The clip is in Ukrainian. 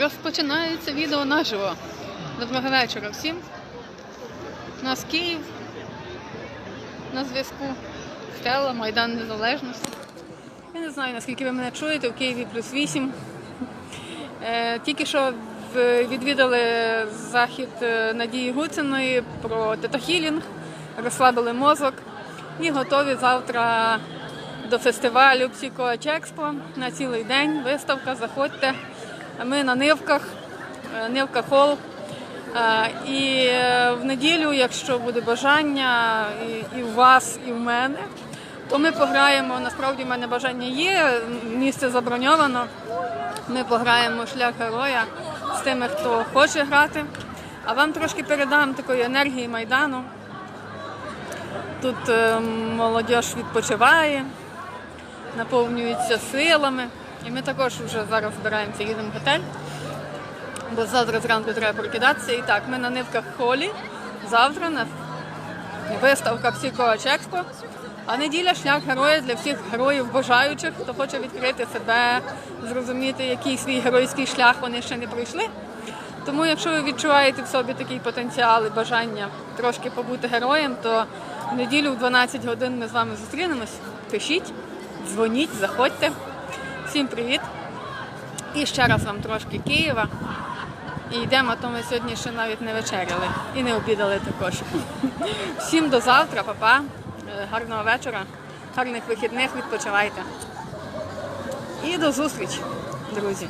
Розпочинається відео наживо. Доброго вечора всім. У нас Київ на зв'язку. Стела, Майдан Незалежності. Я не знаю, наскільки ви мене чуєте, в Києві плюс 8. Е, Тільки що відвідали захід е, Надії Гуциної про тетахілінг, розслабили мозок і готові завтра до фестивалю Псікоачекспо на цілий день. Виставка, заходьте. Ми на Нивках, е, Нивка Хол. Е, І е, в неділю, якщо буде бажання і, у вас, і в мене, то ми пограємо. Насправді в мене бажання є, місце заброньовано. Ми пограємо шлях героя з тими, хто хоче грати. А вам трошки передам такої енергії Майдану. Тут молодь відпочиває, наповнюється силами. І ми також вже зараз збираємося, їдемо в готель. Бо завтра зранку треба прокидатися. І так, ми на нивках холі. Завтра на виставка Псікоач Експо. А неділя шлях героя для всіх героїв бажаючих, хто хоче відкрити себе, зрозуміти, який свій геройський шлях вони ще не пройшли. Тому, якщо ви відчуваєте в собі такий потенціал і бажання трошки побути героєм, то в неділю в 12 годин ми з вами зустрінемось. Пишіть, дзвоніть, заходьте. Всім привіт! І ще раз вам трошки Києва. І йдемо, а то ми сьогодні ще навіть не вечеряли і не обідали також. Всім до завтра, папа. Е, Гарного вечора, гарних вихідних, відпочивайте. І до зустрічі, друзі.